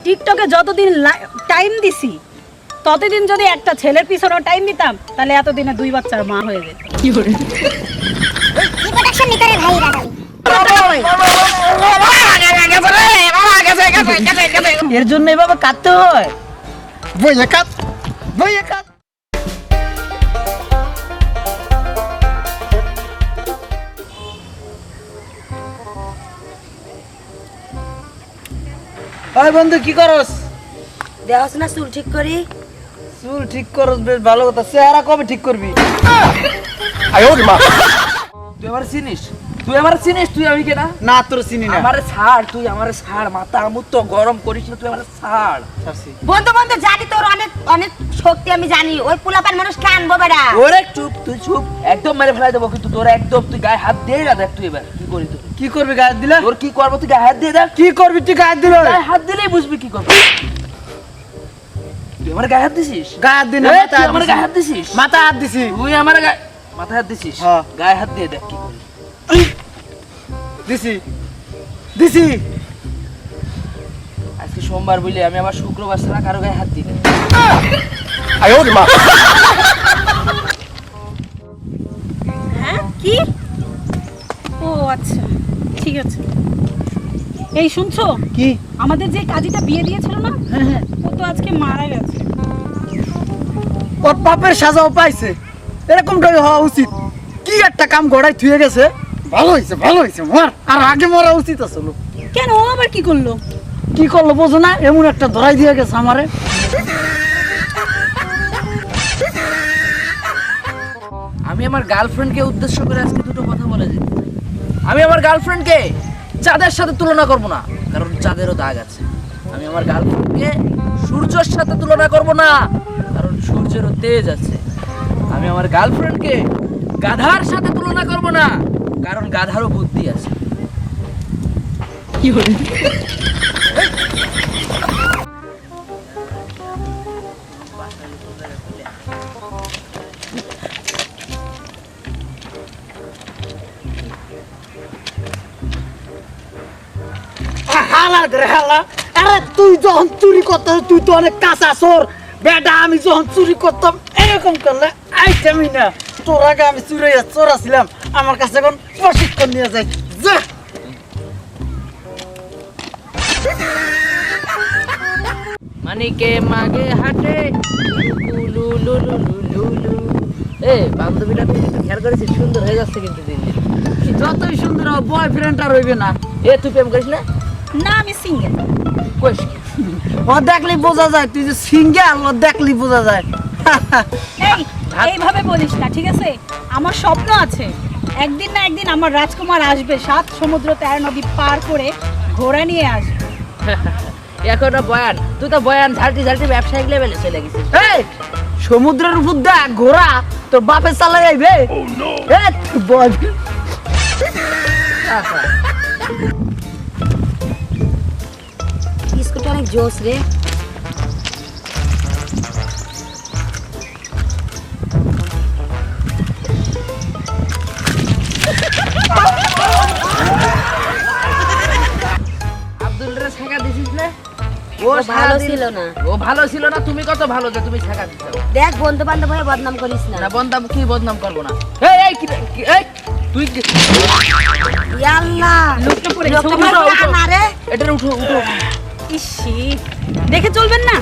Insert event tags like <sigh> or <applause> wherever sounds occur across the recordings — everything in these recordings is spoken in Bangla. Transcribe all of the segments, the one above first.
টিকটকে যতদিন টাইম দিছি ততদিন যদি একটা ছেলের পিছনেও টাইম দিতাম তাহলে এতদিনে দুই বাচ্চার মা হয়ে যেত। কি নিতে রে ভাই রাগালি এর জন্য এভাবে কাঁদতে হয়। বইয়ে একাত বইয়ে কাত ওই বন্ধু কি করস? দেখাস না চুল ঠিক করি। চুল ঠিক করস বেশ ভালো কথা। চেহারা কবে ঠিক করবি? আয় ওরে মা। তুই আমার চিনিস? তুই আমার চিনিস? তুই আমি কেনা না তোর চিনি না। আমার ছাড় তুই আমার ছাড়। মাথা আমুর তো গরম করিস না তুই আমার ছাড়। বন্ধু বন্ধু জানি তোর অনেক অনেক শক্তি আমি জানি। ওই পোলাপান মানুষ কে আনব বেড়া। ওরে চুপ তুই চুপ। একদম মেরে ফেলাই দেবো কিন্তু তোর একদম তুই গায়ে হাত দিয়ে না দেখ তুই এবার কি করি তুই কি করবি গায়ে দিলে? তোর কি করব তুই গায়ে হাত দিয়ে দেখ কি করবি তুই গায়ে দিলে? গায়ে হাত দিলেই বুঝবি কি করবি। তুই আমার গায়ে হাত দিছিস? গায়ে হাত দিন আমার গায়ে হাত দিছিস? মাথা হাত দিছি তুই আমার গায়ে মাথায় হাত দিছিস? হ্যাঁ। গায়ে হাত দিয়ে দেখ কি করি দিছি। দিছি। আজকে সোমবার বলে আমি আমার শুক্রবার ছাড়া কারও গায়ে হাত দিই না। আয় ওরে মা। হ্যাঁ কি? ও আচ্ছা। ঠিক আছে। এই শুনছো? কি? আমাদের যে কাজীটা বিয়ে দিয়েছিল না ও তো আজকে মারা গেছে। ওর পাপের সাজাও পাইছে। এরকমটাই হওয়া উচিত। কি একটা কাম গড়াই থুয়ে গেছে? ভালো হয়েছে ভালো হয়েছে মর। আর আগে মরা উচিত আসলো কেন ও আবার কি করল? কি করল বোঝো না এমন একটা ধরাই দিয়ে গেছে আমারে। আমি আমার গার্লফ্রেন্ডকে উদ্দেশ্য করে আজকে দুটো কথা বলে যেতে চাই। আমি আমার গার্লফ্রেন্ডকে চাঁদের সাথে তুলনা করব না, কারণ চাঁদেরও দাগ আছে। আমি আমার গার্লফ্রেন্ডকে সূর্যের সাথে তুলনা করব না, কারণ সূর্যেরও তেজ আছে। আমি আমার গার্লফ্রেন্ডকে গাধার সাথে তুলনা করব না, কারণ গাধারও বুদ্ধি আছে। হালা করে হালা। আরে তুই মানিকে মাগে হাটে লু লু লু লু লু লু এ বান্ধবীটা তুই কিন্তু খেয়াল করেছিস সুন্দর হয়ে যাচ্ছে কিন্তু দিন যতই সুন্দর বয়ফ্রেন্ড আর রইবে না এ তুই প্রেম করিস না না আমি সিঙ্গেল ও দেখলি বোঝা যায় তুই যে সিঙ্গেল ও দেখলি বোঝা যায়। এই এইভাবে বলিস না ঠিক আছে? আমার স্বপ্ন আছে। একদিন না একদিন আমার রাজকুমার আসবে সাত সমুদ্র তেরো নদী পার করে ঘোড়া নিয়ে আসবে। এখনও বয়ান তুই তো বয়ান ঝালটি ঝালটি ব্যবসায়িক লেভেলে চলে গেছিস। এই সমুদ্রের উপর দেখ ঘোড়া তোর বাপে চালাই যাইবে এ, তোর <laughs> জোস রে। ও ভালো ছিল না। ও ভালো ছিল না তুমি কত ভালো যে তুমি ছাকা দেখ বন্ধু বান্ধব হয়ে বদনাম করিস না। না বদনাম কি বদনাম করব না? এই এই কি এই তুই কি- ইয়াল্লা। লোকটা পড়ে গেছে। উঠো, না রে। এটার উঠো উঠো। ইসি দেখে চলবেন না?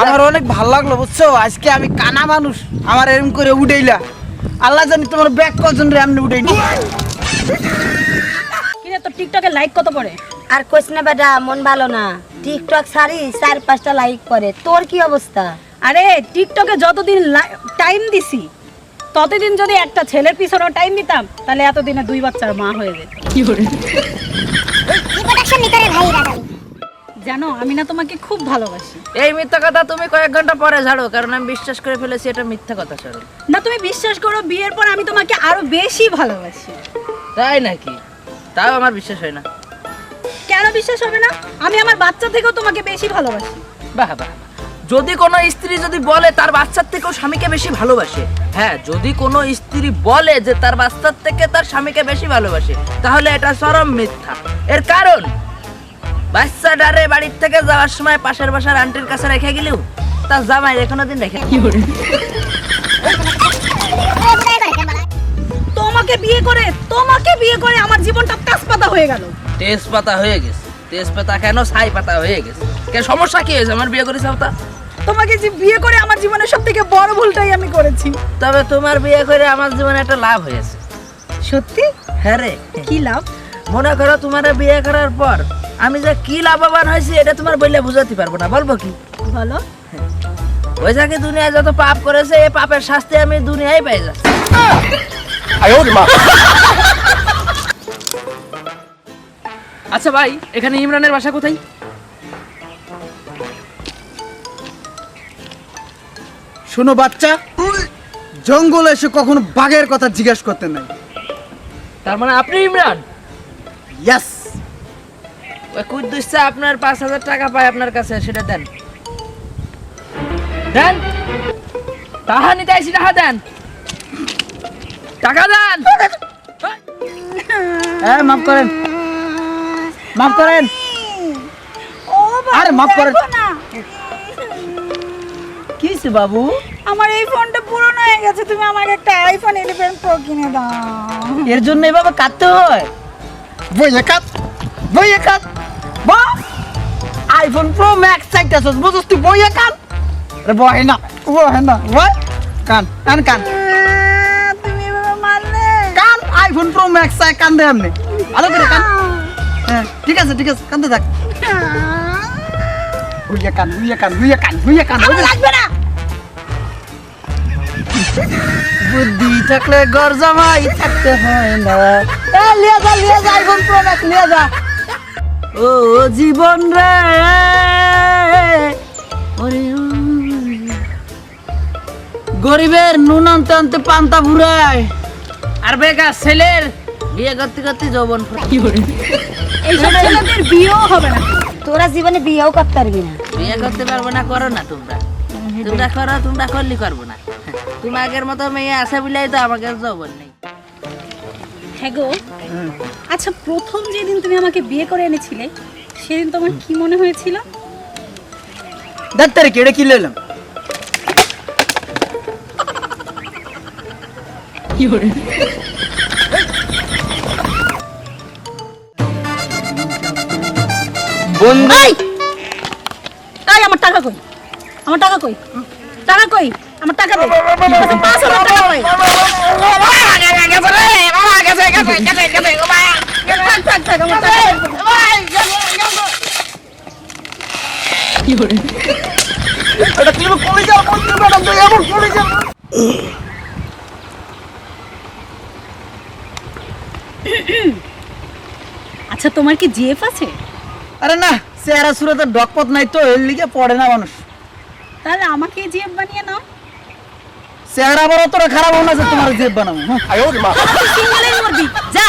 আমার অনেক ভালো লাগল বুঝছ? আজকে আমি কানা মানুষ। আমার এরম করে উঠাইলা। আল্লাহ জানি তোমার ব্যাগ কজন রে এমনি উঠাই কিরে তোর টিকটকে লাইক কত পড়ে? আর কইস না বেটা মন ভালো না। টিকটক সারি চার পাঁচটা লাইক করে তোর কি অবস্থা? আরে টিকটকে যতদিন টাইম দিছি ততদিন যদি একটা ছেলের পিছনেও টাইম দিতাম তাহলে এতদিনে দুই বাচ্চার মা হয়ে যেত। প্রোডাকশন ভাই জানো আমি না তোমাকে খুব ভালোবাসি। এই মিথ্যা কথা তুমি কয়েক ঘণ্টা পরে ঝাড়ো কারণ আমি বিশ্বাস করে ফেলেছি এটা মিথ্যা কথা ছাড়ো না তুমি বিশ্বাস করো বিয়ের পর আমি তোমাকে আরও বেশি ভালোবাসি। তাই নাকি? তাও আমার বিশ্বাস হয় না। কেন বিশ্বাস হবে না? আমি আমার বাচ্চা থেকেও তোমাকে বেশি ভালোবাসি। বাহ বাহ। যদি কোনো স্ত্রী যদি বলে তার বাচ্চার থেকেও স্বামীকে বেশি ভালোবাসে হ্যাঁ যদি কোনো স্ত্রী বলে যে তার বাচ্চার থেকে তার স্বামীকে বেশি ভালোবাসে তাহলে এটা চরম মিথ্যা। এর কারণ বাচ্চাটারে বাড়ির থেকে যাওয়ার সময় পাশের বাসার আন্টির কাছে রেখে গেলেও তার জামাই এখনও দিন রেখে তোমাকে বিয়ে করে তোমাকে বিয়ে করে আমার জীবনটা তেজপাতা হয়ে গেল। তেজপাতা হয়ে গেছে। তেজপাতা কেন ছাই পাতা হয়ে গেছে? কে সমস্যা কি হয়েছে? আমার বিয়ে করেছে তা তোমাকে যে বিয়ে করে আমার জীবনের সব থেকে বড় ভুলটাই আমি করেছি। তবে তোমার বিয়ে করে আমার জীবনে একটা লাভ হয়েছে। সত্যি? হ্যাঁ রে। কি লাভ? মনে করো তোমার বিয়ে করার পর আমি যে কি লাভবান হয়েছি এটা তোমার বললে বুঝাতে পারব না। বলব কি? বলো। ওই যাকে দুনিয়ায় যত পাপ করেছে এই পাপের শাস্তি আমি দুনিয়ায় পাই যাচ্ছি। আচ্ছা ভাই এখানে ইমরানের বাসা কোথায়? শোনো বাচ্চা জঙ্গলে এসে কখনো বাঘের কথা জিজ্ঞেস করতে নাই। তার মানে আপনি ইমরান? ইয়াস ওই কুদ্দুসটা আপনার পাঁচ হাজার টাকা পায় আপনার কাছে সেটা দেন। দেন। টাকা নিতে আইসি টাকা দেন। টাকা দেন। হ্যাঁ মাফ করেন। মাফ করেন। ও বাবা, আরে মাফ করে- না বাবু? আমার এই ফোনটা পুরনো হয়ে গেছে তুমি আমাকে একটা আইফোন 11 প্রো কিনে দাও। এর জন্য এভাবে কাঁদতে হয়? Voy cut! বইয়ে কাঁদ। বা আইফোন প্রো ম্যাক্স চাইতেছস বুঝছিস তুই বইয়ে কান আরে বহে না বহে না বয়। কান কান কান। তুমি এভাবে মারলে? কান আইফোন প্রো ম্যাক্স চাই কান দে আমনে ভালো করে কান। হ্যাঁ ঠিক আছে ঠিক আছে কান্দে থাক। বুইয়ে কান বুইয়ে কান বুইয়ে কান বুইয়ে কান আমার লাগবে না বুদ্ধি থাকলে গর জামাই থাকতে হয় না। এ লিয়ে যা লিয়ে যা আইফোন প্রো ম্যাক্স লিয়ে যা। ও জীবন রে। ওরে গরিবের নুন আনতে আনতে পান্তা ফুরায় আর বেকার ছেলের বিয়ে করতে করতে যৌবন এইসব ছেলেদের বিয়েও হবে না। তোরা জীবনে বিয়েও করতে পারবি না। বিয়ে করতে পারব না করো না তোমরা। তোমরা করো তোমরা করলে করব না। তুমি আগের মতো মেয়ে আছে বলেই তো আমাকে যৌবন নেই। হ্যাঁ গো আচ্ছা প্রথম যেদিন তুমি আমাকে বিয়ে করে এনেছিলে সেদিন তোমার কি মনে হয়েছিল? ডাক্তার কি এটা কি বন্ধু। তাই আমার টাকা কই? আমার টাকা কই? টাকা কই? আমার টাকা দে। পাঁচ হাজার টাকা কই। এটা কি যাও ম্যাডাম তুই এমন যাও। আচ্ছা তোমার কি জিএফ আছে? আরে না চেহারা সুরাতের ডকপত নাই তো এর লিগে পড়ে না মানুষ। তাহলে আমাকে জিএফ বানিয়ে নাও। চেহারা বড় তোরা খারাপ হো না যে তোমার জিএফ বানাবো হ্যাঁ? আয়ো মা। যা।